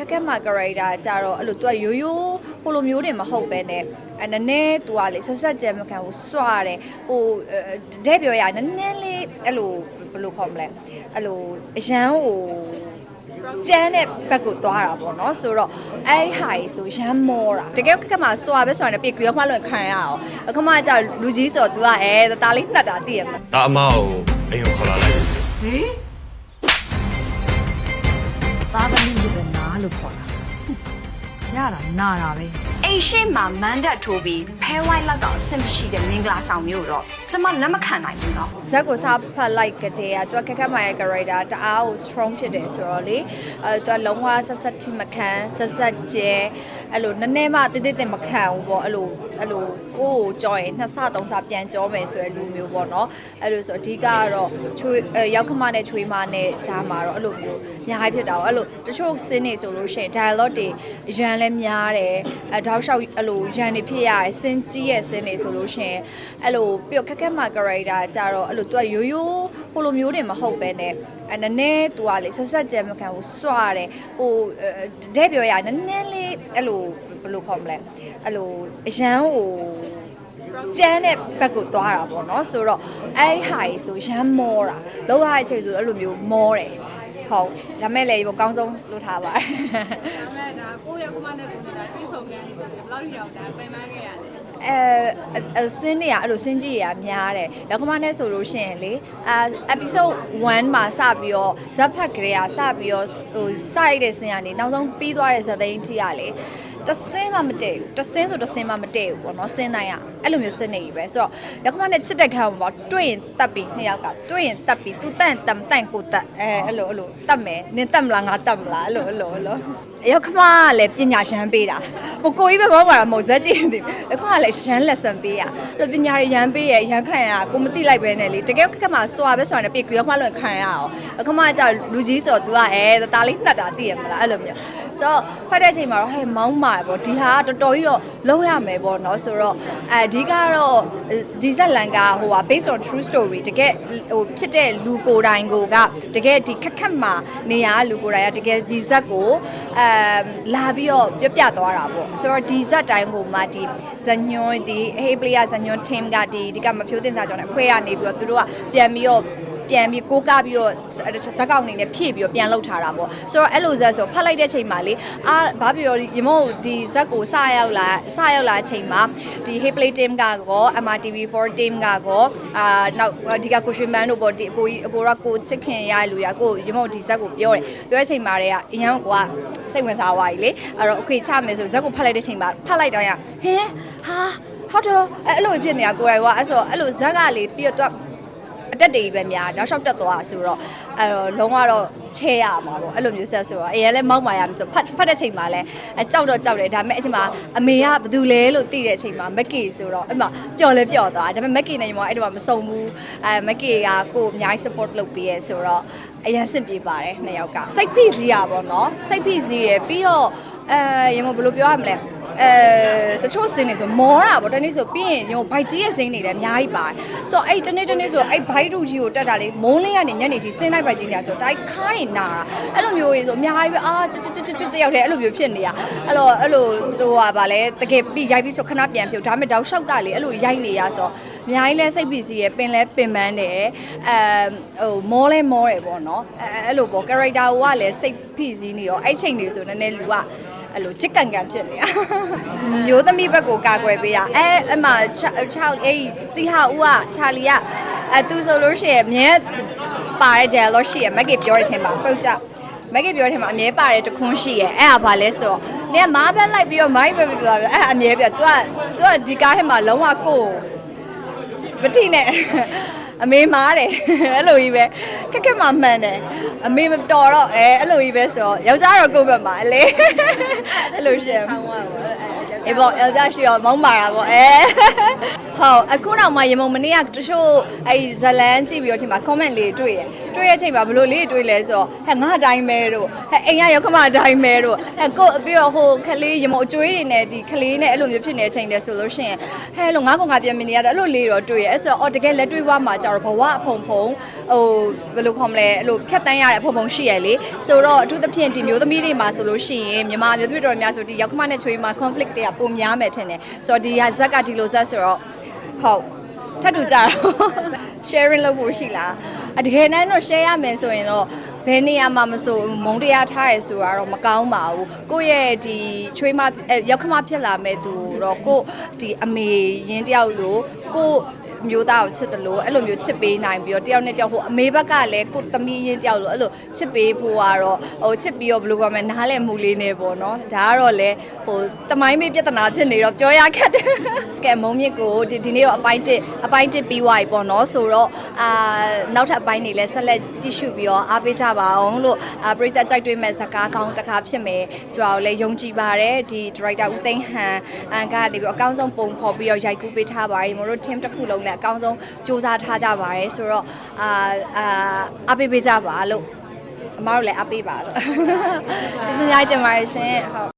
ခက်ခက်မှာ character ကြတော့အဲ့လို तू ကရိုးရိုးဟိုလိုမျိုးတွေမဟုတ်ပဲနဲ့အဲနည်းနည်း तू ကလေဆက်ဆက်ကြဲမခံဘူးစွာတယ်ဟိုတဲ့ပြောရနည်းနည်းလေးအဲ့လိုဘယ်လိုခေါ်မလဲအဲ့လိုအရန်ဟိုကျန်းတဲ့ဘက်ကိုသွားတာပေါ့နော်ဆိုတော့အဲ့ဟာကြီးဆိုရမ်းမောတာတကယ်ခက်ခက်မှာစွာပဲစွာနေပြေကြောမှလွန်ခံရအောင်အခမကကြောက်လူကြီးဆိုတော့ तू ကအဲတာလေးနှက်တာတည်ရမှာ ဒါအမကိုအိမ်ကိုခေါ်လာလိုက် သာသမီလို့ပဲ နားလို့ခေါ်တာ ရတာနာတာပဲအိမ်ရှိမှာမန်းတက်ထိုးပြီးဖဲဝိုင်းလောက်တော့အဆင်မရှိတဲ့မင်္ဂလာဆောင်မျိုးတော့ကျမလက်မခံနိုင်ဘူးတော့ဇက်ကိုစားဖတ်လိုက်ကြတဲ့သူကခက်ခက်မိုင်ရဲ့ character တအားကို strong ဖြစ်တယ်ဆိုတော့လေအဲသူကလုံးဝဆက်ဆက်ထိမခံဆက်ဆက်ကျဲအဲ့လိုနည်းနည်းမှတိတိတိမခံဘူးပေါ့အဲ့လိုအဲ့လိုကိုယ့်ကိုကြောရင်နှစ်ဆသုံးဆပြန်ကြောမယ်ဆိုရလူမျိုးပေါ့နော်အဲ့လိုဆိုအဓိကကတော့ချွေအဲရောက်ခမနဲ့ချွေမနဲ့ဂျာမှာတော့အဲ့လိုမျိုးအများကြီးဖြစ်တာပေါ့အဲ့လိုတချို့စင်းနေဆိုလို့ရှိရင် dialogue တွေရန်လဲများတယ်အဲတောက်လျှောက်အဲ့လိုရန်နေဖြစ်ရတယ်စင်းကြီးရဲ့စင်းနေဆိုလို့ရှိရင်အဲ့လိုပြီးတော့ခက်ခက်မှာ character ကြတော့အဲ့လို तू ကရိုးရိုးဟိုလိုမျိုးတွေမဟုတ်ပဲနဲ့အဲနည်းနည်း तू ကလေဆက်ဆက်ကြဲမခံဘူးစွာတယ်ဟိုတဲ့ပြောရနည်းနည်းလေးအဲ့လိုဘယ်လိုခေါ်မလဲအဲ့လိုအရန်ဟိုကျန်းတဲ့ဘက်ကိုသွားတာပေါ့နော်ဆိုတော့အဲ့ဟာကြီးဆိုရမ်းမောတာလောကအချိန်ဆိုအဲ့လိုမျိုးမောတယ် ဟုတ်ဒါမဲ့လည်းအကောင်းဆုံးလုပ်ထားပါတယ်ဒါမဲ့ဒါကိုယ့်ရဲ့ကိုမနဲ့ကိုယ်နေတာတွေးဆုံခဲ့နေတယ်ဘယ်လောက်ထိအောင်ဒါပင်ပန်းခဲ့ရလဲအဲအစင်းတွေကအဲ့လိုစင်းကြီးတွေကများတယ်။ရောက်ကမနဲ့ဆိုလို့ရှိရင်လေအဲ episode 1မှာစပြီးတော့ဇက်ဖတ်ကလေးကစပြီးတော့ဟိုစရိုက်တဲ့စင်းကနေနောက်ဆုံးပြီးသွားတဲ့ဇက်သိန်းထိကလေ တစင်းမှမတည့်ဘူးတစင်းဆိုတစင်းမှမတည့်ဘူးပေါ့နော်စင်းနိုင်ကအဲ့လိုမျိုးစင်းနေပြီပဲဆိုတော့ရောက်ကမနဲ့ချစ်တဲ့ခံမှာပေါ့တွေ့ရင်တက်ပြီးနှစ်ယောက်ကတွေ့ရင်တက်ပြီးသူတန့်တမ်တန့်ကိုတက်အဲအဲ့လိုအဲ့လိုတက်မယ်နင်တက်မလားငါတက်မလားအဲ့လိုအဲ့လိုအဲ့လို ရောက်ခမကလည်းပညာရှမ်းပေးတာဟိုကိုကြီးပဲဘောမှာမဟုတ်ဇက်ကြည့်နေတယ်ရောက်ခမကလည်းရှမ်းလက်ဆန်ပေးရအဲ့လိုပညာရရမ်းပေးရရမ်းခံရကိုမသိလိုက်ပဲနဲ့လေတကယ်ခက်ခမစွာပဲစွာနေပြေကြောမှလွန်ခံရအောင်အခမကကြောက်လူကြီးဆိုတော့ तू ကအဲတာလေးနှက်တာသိရမလားအဲ့လိုမျိုးဆိုတော့ဖတ်တဲ့အချိန်မှာတော့ဟဲ့မောင်းမာပေါ့ဒီဟာကတော်တော်ကြီးတော့လုံးရမယ်ပေါ့နော်ဆိုတော့အဒီကတော့ဒီဇက်လန်ကဟိုဟာ based on true story တကယ်ဟိုဖြစ်တဲ့လူကိုယ်တိုင်ကိုကတကယ်ဒီခက်ခက်မှာနေရလူကိုယ်တိုင်ကတကယ်ဒီဇက်ကိုအဲလာပြီးတော့ပြပြသွားတာပေါ့ဆိုတော့ဒီဇက်တိုင်းကိုမှဒီဇညွန်းဒီ hey player ဇညွန်း team ကဒီဒီကမဖြိုးတင်စားကြောင်းနဲ့အခွဲရနေပြီးတော့သူတို့ကပြန်ပြီးတော့ပြန်ပြီးကိုးကားပြီးတော့ဇက်ကောင်အနေနဲ့ဖြည့်ပြီးတော့ပြန်လှုပ်ထားတာပေါ့ဆိုတော့အဲ့လိုဇက်ဆိုဖတ်လိုက်တဲ့ချိန်မှာလေအာဘာပြောရမို့ဒီဇက်ကိုစရောက်လာစရောက်လာချိန်မှာဒီ hey play team ကကော MRTV4 team ကကောအာနောက်ဒီကကိုရွှေမန်းတို့ပေါ့ဒီအကိုကြီးအကိုရကိုချစ်ခင်ရလူရကိုရမို့ဒီဇက်ကိုပြောတယ်ပြောတဲ့ချိန်မှာတည်းကအရင်က စိတ်ဝင်စားသွားပြီလေအဲ့တော့အခွေချမယ်ဆိုဇက်ကိုဖတ်လိုက်တဲ့ချိန်မှာဖတ်လိုက်တော့ရဟင်းဟာဟုတ်တော့အဲ့လိုဖြစ်နေတာကိုယ်တိုင်ကအဲ့ဆိုအဲ့လိုဇက်ကလေပြီးတော့ အတက်တွေပဲများနောက်လျှောက်တက်သွားဆိုတော့အဲ့တော့လုံးဝတော့ချဲရမှာပေါ့အဲ့လိုမျိုးဆက်ဆိုတော့အရင်လည်းမောက်မာရပြီဆိုဖတ်ဖတ်တဲ့ချိန်မှာလည်းအကြောက်တော့ကြောက်တယ်ဒါပေမဲ့အချိန်မှာအမေကဘာလုပ်လဲလို့သိတဲ့အချိန်မှာမက်ကီဆိုတော့အဲ့မှာပျော်လဲပျော်သွားဒါပေမဲ့မက်ကီနဲ့ညီမအဲ့ဒီမှာမစုံဘူးအဲမက်ကီကကိုယ်အများကြီး support လုပ်ပေးရဲဆိုတော့အရင်စင်ပြေပါတယ်နှစ်ယောက်ကစိတ်ဖိစီးရပါတော့စိတ်ဖိစီးရပြီးတော့အဲရေမဘယ်လိုပြောရမလဲ အဲတချို့စင်းနေဆိုမောတာပေါ့တနေ့ဆိုပြီးရင်ညိုဘိုက်ကြီးရဲ့စင်းနေလည်းအများကြီးပါတယ်ဆိုတော့အဲ့တနေ့တနေ့ဆိုအဲ့ဘိုက်တူကြီးကိုတက်တာလေမိုးလေးကနေညနေကြီးစင်းလိုက်ဘိုက်ကြီးနေဆိုတိုက်ခါးနေနာတာအဲ့လိုမျိုးကြီးဆိုအများကြီးပဲအာကျွတ်ကျွတ်ကျွတ်ကျွတ်တယောက်တည်းအဲ့လိုမျိုးဖြစ်နေရအဲ့တော့အဲ့လိုဟိုဟာဗာလဲတကယ်ပြီးရိုက်ပြီးဆိုခဏပြန်ဖြုတ်ဒါပေမဲ့တောက်လျှောက်ကလေအဲ့လိုရိုက်နေရဆိုတော့အများကြီးလဲစိတ်ပီစီရယ်ပင်လဲပင်ပန်းတယ်အဲဟိုမောလဲမောတယ်ပေါ့နော်အဲအဲ့လိုပေါ့ character ကလည်းစိတ်ဖိစီးနေရောအဲ့ချိန်နေဆိုနည်းနည်းလူက အဲ့လိုချစ်ကန်ကန်ဖြစ်နေတာမျိုးသမီးဘက်ကိုကာကွယ်ပေးတာအဲအမချာလီအေးတီဟာဦးကချာလီကအဲသူဆိုလို့ရှိရင်အမြဲပါတဲ့ dialogue ရှိရမက်ကပြောတဲ့ထင်ပါပုတ်ကြမက်ကပြောတဲ့ထင်ပါအမြဲပါတဲ့တခွန်းရှိရအဲ့ဒါဘာလဲဆိုတော့နင်ကမားဘက်လိုက်ပြီးတော့မိုင်းပဲပြောအဲ့အမြဲပြ तू က तू ကဒီကားထဲမှာလုံးဝကိုယ်မထိနဲ့ အမေမားတယ်အဲ့လိုကြီးပဲခက်ခက်မှမှန်တယ်အမေမတော်တော့အဲအဲ့လိုကြီးပဲဆိုတော့ယောက်ျားတော့ကိုယ့်ဘက်မှာအလေအဲ့လိုရှင်ဆောင်းသွားပါတော့အဲအေးပေါ့ယောက်ျားရှိတော့မောင်းမာတာပေါ့အဲဟုတ်အခုတော့မှရေမုံမနေ့ကတချို့အဲ့ဇလန်းကြည့်ပြီးတော့ဒီမှာ comment လေးတွေ့ရတွေ့ရဲ့အချိန်မှာဘလို့လေးတွေးလဲဆိုတော့ဟဲ့ငါအတိုင်းပဲတို့ဟဲ့အိမ်ကရောက်ခမအတိုင်းပဲတို့ဟဲ့ကိုပြီးတော့ဟိုခလေးရမအကျွေးတွေနဲ့ဒီခလေးနဲ့အဲ့လိုမျိုးဖြစ်နေတဲ့အချိန်တည်းဆိုလို့ရှိရင်ဟဲ့လို့ငါကောင်ငါပြန်မနေရတဲ့အဲ့လိုလေးတော့တွေ့ရဲ့အဲ့ဆိုတော့အော်တကယ်လက်တွေ့ဘဝမှာကြတော့ဘဝအဖုံဖုံဟိုဘယ်လိုခေါ်မလဲအဲ့လိုဖြတ်တန်းရတဲ့အဖုံဖုံရှိရလေဆိုတော့အထူးသဖြင့်ဒီမျိုးသမီးတွေမှာဆိုလို့ရှိရင်မြန်မာမျိုးသမီးတော်များဆိုဒီရောက်ခမနဲ့ချွေးမှာ conflict တွေကပုံများမယ်ထင်တယ်ဆိုတော့ဒီဟာဇက်ကဒီလိုဇက်ဆိုတော့ ဟုတ်ထပ်တူကြတော့ sharing လုပ်ဖို့ရှိလားအတကယ်တမ်းတော့ share ရမယ်ဆိုရင်တော့ဘယ်နေရာမှာမဆိုမုံတရားထားရဲဆိုတာတော့မကောင်းပါဘူးကိုယ့်ရဲ့ဒီချွေးမအဲရောက်ခမဖြစ်လာမဲ့သူတော့ကိုယ့်ဒီအမေရင်းတယောက်လို့ကိုယ့်မျိုးသားကိုချစ်တယ်လို့အဲ့လိုမျိုးချစ်ပေးနိုင်ပြီးတော့တယောက်နဲ့တယောက်ဟိုအမေဘက်ကလည်းကိုယ့်သမီးရင်းတယောက်လို့အဲ့လိုချစ်ပေးဖို့ကတော့ဟိုချစ်ပြီးတော့ဘယ်လိုပြောမလဲနားလည်မှုလေးနေပေါ့နော်ဒါကတော့လေဟိုတမိုင်းမေးပြဿနာဖြစ်နေတော့ပြောရခက်တယ် ကဲမုံမြင့်ကိုဒီဒီနေ့တော့အပိုင်းတစ်အပိုင်းတစ်ပြီးသွားပြီပေါ့နော်ဆိုတော့အာနောက်ထပ်အပိုင်းတွေလည်းဆက်လက်ကြည့်ရှုပြီးတော့အားပေးကြပါအောင်လို့အာပရိသတ်ကြိုက်တွေ့မဲ့ဇာကားကောင်းတစ်ခါဖြစ်မယ်ဆိုတာကိုလည်းယုံကြည်ပါတယ်ဒီ director ဦးသိန်းဟန်အန်ကနေပြီးတော့အကောင်းဆုံးပုံဖော်ပြီးတော့ရိုက်ကူးပေးထားပါတယ်မတို့ team တစ်ခုလုံးလည်းအကောင်းဆုံးစူးစမ်းထားကြပါတယ်ဆိုတော့အာအာအားပေးပေးကြပါလို့အမားတို့လည်းအားပေးပါလို့ကျေးဇူးများတင်ပါတယ်ရှင်ဟုတ်